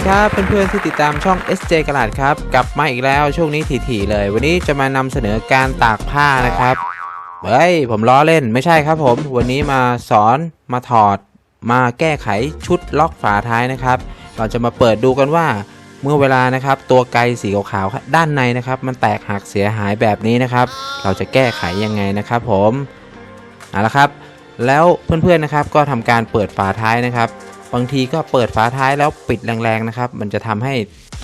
ดีครับเพื่อนๆที่ติดตามช่อง SJ กระดาษครับ กลับมาอีกแล้วช่วงนี้ถี่ๆเลย วันนี้จะมานำเสนอการตากผ้านะครับเฮ้ยผมล้อเล่นไม่ใช่ครับผม วันนี้มาสอนมาถอด มาแก้ไขชุดล็อกฝาท้ายนะครับ เราจะมาเปิดดูกันว่าเมื่อเวลานะครับ ตัวไกสีขาวๆด้านในนะครับ มันแตกหักเสียหายแบบนี้นะครับ เราจะแก้ไขยังไงนะครับผมเอาละครับ แล้วเพื่อนๆนะครับก็ทำการเปิดฝาท้ายนะครับ บางทีก็เปิดฝาท้ายแล้วปิดแรงๆนะครับ มันจะทำให้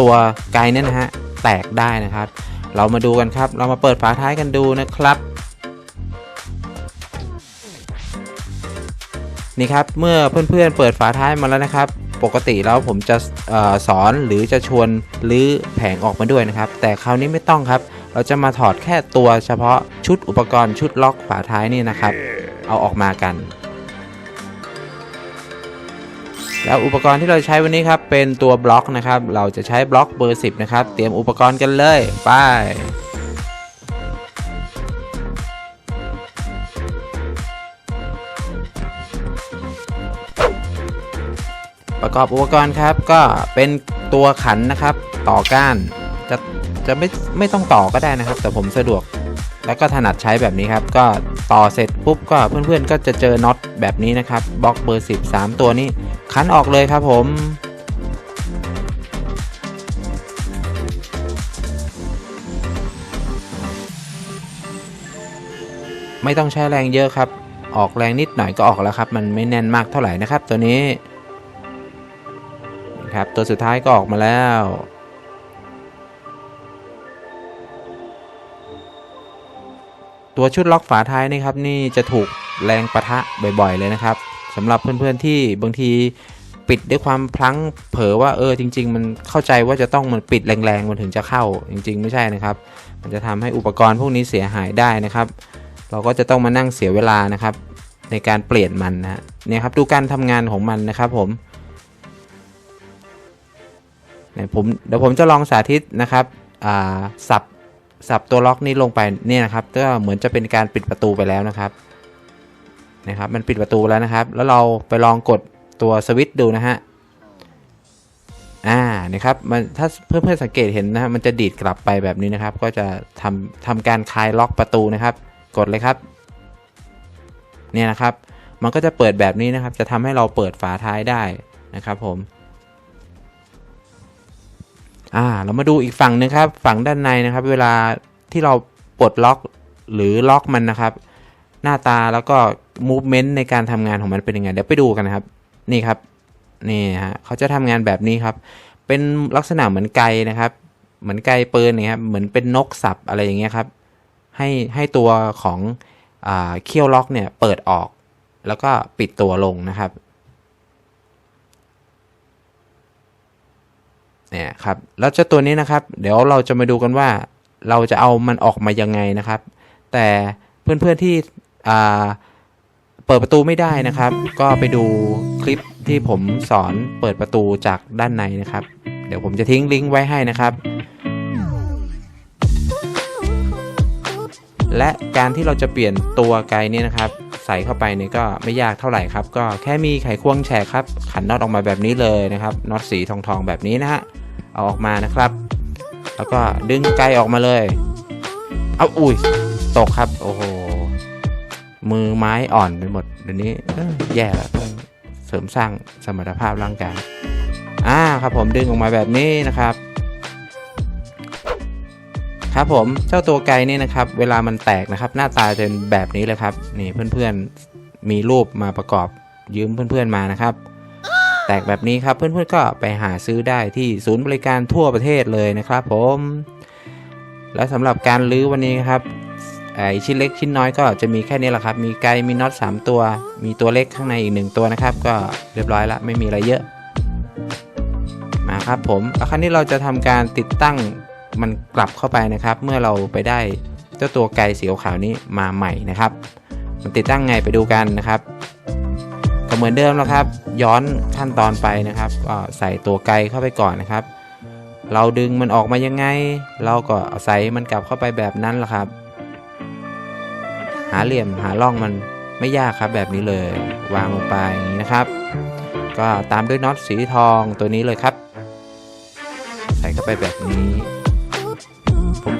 ตัวไกเนี่ยนะฮะแตกได้นะครับ เรามาดูกันครับ เรามาเปิดฝาท้ายกันดูนะครับนี่ครับเมื่อเพื่อนๆเปิดฝาท้ายมาแล้วนะครับ ปกติแล้วผมจะออสอนหรือจะชวนรื้อแผงออกมาด้วยนะครับ แต่คราวนี้ไม่ต้องครับ เราจะมาถอดแค่ตัวเฉพาะชุดอุปกรณ์ชุดล็อกฝาท้ายนี่นะครับ เอาออกมากัน แล้วอุปกรณ์ที่เราใช้วันนี้ครับเป็นตัวบล็อกนะครับ เราจะใช้บล็อกเบอร์ 10 นะครับ เตรียมอุปกรณ์กันเลยไปประกอบอุปกรณ์ครับก็เป็นตัวขันนะครับ ต่อก้านจะจะไม่ไม่ต้องต่อก็ได้นะครับ แต่ผมสะดวก แล้วก็ถนัดใช้แบบนี้ครับ ก็ ต่อเสร็จปุ๊บก็เพื่อนๆก็จะเจอน็อตแบบนี้นะครับบล็อกเบอร์ 13 ตัวนี้คันออกเลยครับผมไม่ต้องใช้แรงเยอะครับ ออกแรงนิดหน่อยก็ออกแล้วครับ มันไม่แน่นมากเท่าไหร่นะครับ ตัวนี้ ครับ ตัวสุดท้ายก็ออกมาแล้ว ตัวชุดล็อกฝาท้ายนี่ครับนี่จะถูกแรงประทะบ่อยๆเลยนะครับสำหรับเพื่อนๆที่บางทีปิดด้วยความพลั้งเผลอว่าเออจริง ๆ มันเข้าใจว่าจะต้องมันปิดแรงๆมันถึงจะเข้าจริง ๆ ไม่ใช่นะครับ มันจะทำให้อุปกรณ์พวกนี้เสียหายได้นะครับ เราก็จะต้องมานั่งเสียเวลานะครับ ในการเปลี่ยนมันนะฮะเนี่ยครับดูการทำงานของมันนะครับผมเนี่ยผมเดี๋ยวผมจะลองสาธิตนะครับอ่าสับ สับตัวล็อกนี้ลงไปเนี่ยนะครับก็เหมือนจะเป็นการปิดประตูไปแล้วนะครับนะครับ มันปิดประตูแล้วนะครับ แล้วเราไปลองกดตัวสวิตช์ดูนะฮะอ่านะครับมันถ้าเพื่อนเพื่อนสังเกตเห็นนะฮะมันจะดีดกลับไปแบบนี้นะครับ ก็จะทำทำการคลายล็อกประตูนะครับ กดเลยครับ เนี่ยนะครับ มันก็จะเปิดแบบนี้นะครับ จะทำให้เราเปิดฝาท้ายได้นะครับผม อ่า เรามาดูอีกฝั่งหนึงครับ ฝั่งด้านในนะครับ เวลาที่เราปลดล็อกหรือล็อกมันนะครับ หน้าตาแล้วก็ movement ในการทำงานของมันเป็นยังไง เดี๋ยวไปดูกันนะครับ นี่ครับ นี่ฮะเขาจะทำงานแบบนี้ครับ เป็นลักษณะเหมือนไกนะครับ เหมือนไกปืนเนี่ยครับ เหมือนเป็นนกสับอะไรอย่างเงี้ยครับ ให้ให้ตัวของอเคี่ยวล็อกเนี่ยเปิดออก แล้วก็ปิดตัวลงนะครับ เนี่ยครับแล้วเจ้าตัวนี้นะครับ เดี๋ยวเราจะมาดูกันว่า เราจะเอามันออกมายังไงนะครับ แต่เพื่อนๆที่อ่าเปิดประตูไม่ได้นะครับ ก็ไปดูคลิปที่ผมสอนเปิดประตูจากด้านในนะครับ เดี๋ยวผมจะทิ้งลิงก์ไว้ให้นะครับ และการที่เราจะเปลี่ยนตัวไกด์นี้นะครับ ใส่เข้าไปนี่ก็ไม่ยากเท่าไหร่ครับ ก็แค่มีไขควงแฉกครับ ขันน็อตออกมาแบบนี้เลยนะครับน็อตสีทองทองๆแบบนี้นะฮะเอาออกมานะครับ แล้วก็ดึงไกด์ออกมาเลย เอาอุ้ยตกครับ โอ้โหมือไม้อ่อนไปหมดเดี๋ยวนี้แย่แล้วต้องเสริมสร้างสมรรถภาพร่างกายอ่าครับผมดึงออกมาแบบนี้นะครับ ครับผมเจ้าตัวไกลนี่นะครับ เวลามันแตกนะครับ หน้าตาจะเป็นแบบนี้เลยครับ นี่เพื่อนๆมีรูปมาประกอบยืมเพื่อนๆมานะครับ แตกแบบนี้ครับเพื่อนๆก็ไปหาซื้อได้ที่ศูนย์บริการทั่วประเทศเลยนะครับ ผม และสำหรับการรื้อวันนี้ครับไอชิ้นเล็กชิ้นน้อยก็จะมีแค่นี้แหละครับ มีไกมีน็อต3 ตัว มีตัวเล็กข้างในอีกหนึ่งตัวนะครับ ก็เรียบร้อยละไม่มีอะไรเยอะมาครับผมแล้วคราวนี้เราจะทำการติดตั้ง มันกลับเข้าไปนะครับ เมื่อเราไปได้เจ้าตัวไกลสีขาวนี้มาใหม่นะครับ มันติดตั้งไงไปดูกันนะครับก็เหมือนเดิมแล้วครับ ย้อนขั้นตอนไปนะครับก็ใส่ตัวไกลเข้าไปก่อนนะครับ เราดึงมันออกมายังไง เราก็ใส่มันกลับเข้าไปแบบนั้นแหละครับ หาเหลี่ยมหาร่องมันไม่ยากครับแบบนี้เลย วางลงไปอย่างนี้นะครับ ก็ตามด้วยน็อตสีทองตัวนี้เลยครับ ใส่เข้าไปแบบนี้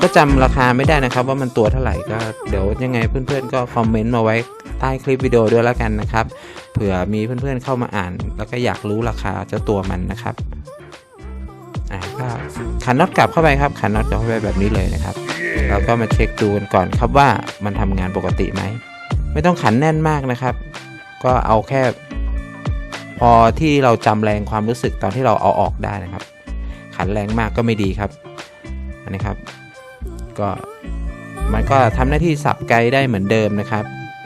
ก็จำราคาไม่ได้นะครับ ว่ามันตัวเท่าไหร่ก็เดี๋ยวยังไงเพื่อนๆ ก็คอมเมนต์มาไว้ใต้คลิปวิดีโอด้วยแล้วกันนะครับ เผื่อมีเพื่อนๆเข้ามาอ่าน แล้วก็อยากรู้ราคาเจ้าตัวมันนะครับอ่าก็ขันน็อตกลับเข้าไปครับขันน็อตกลับเข้าไปแบบนี้เลยนะครับแล้วก็มาเช็คดูกันก่อนครับว่ามันทำงานปกติไหมไม่ต้องขันแน่นมากนะครับ ก็เอาแค่ พอที่เราจำแรงความรู้สึกตอนที่เราเอาออกได้นะครับ ขันแรงมากก็ไม่ดีครับอันนี้ครับ ก็มันก็ทำหน้าที่สับไกลได้เหมือนเดิมนะครับ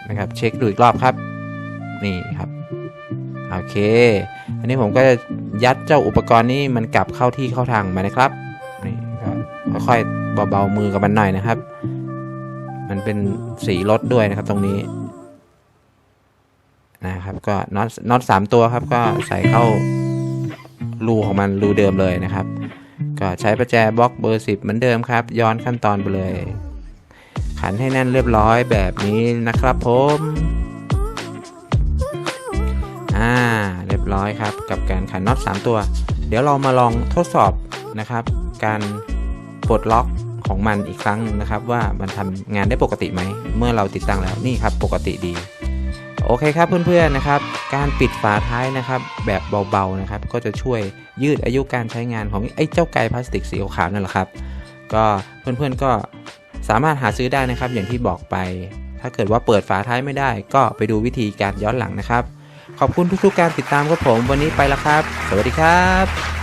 นะครับ เช็คดูอีกรอบครับ นี่ครับ โอเค อันนี้ผมก็จะยัดเจ้าอุปกรณ์นี้มันกลับเข้าที่เข้าทางมานะครับนี่ก็ค่อยๆเบาๆมือกับมันหน่อยนะครับ มันเป็นสีรถด้วยนะครับตรงนี้นะครับก็น็อตน็อตสามตัวครับก็ใส่เข้ารูของมันรูเดิมเลยนะครับ ก็ใช้ประแจบล็อกเบอร์ 10 เหมือนเดิมครับ ย้อนขั้นตอนไปเลย ขันให้แน่นเรียบร้อยแบบนี้นะครับผมอ่าเรียบร้อยครับ กับการขันน็อต3 ตัว เดี๋ยวเรามาลองทดสอบนะครับ การปลดล็อกของมันอีกครั้งหนึ่งนะครับ ว่ามันทำงานได้ปกติไหม เมื่อเราติดตั้งแล้วนี่ครับปกติดี โอเคครับเพื่อนๆนะครับการปิดฝาท้ายนะครับแบบเบาๆนะครับก็จะช่วยยืดอายุการใช้งานของไอ้เจ้าไก่พลาสติกสีขาวนั่นแหละครับ ก็เพื่อนๆก็สามารถหาซื้อได้นะครับอย่างที่บอกไป ถ้าเกิดว่าเปิดฝาท้ายไม่ได้ ก็ไปดูวิธีการย้อนหลังนะครับ ขอบคุณทุกๆการติดตามครับผมวันนี้ไปแล้วครับ สวัสดีครับ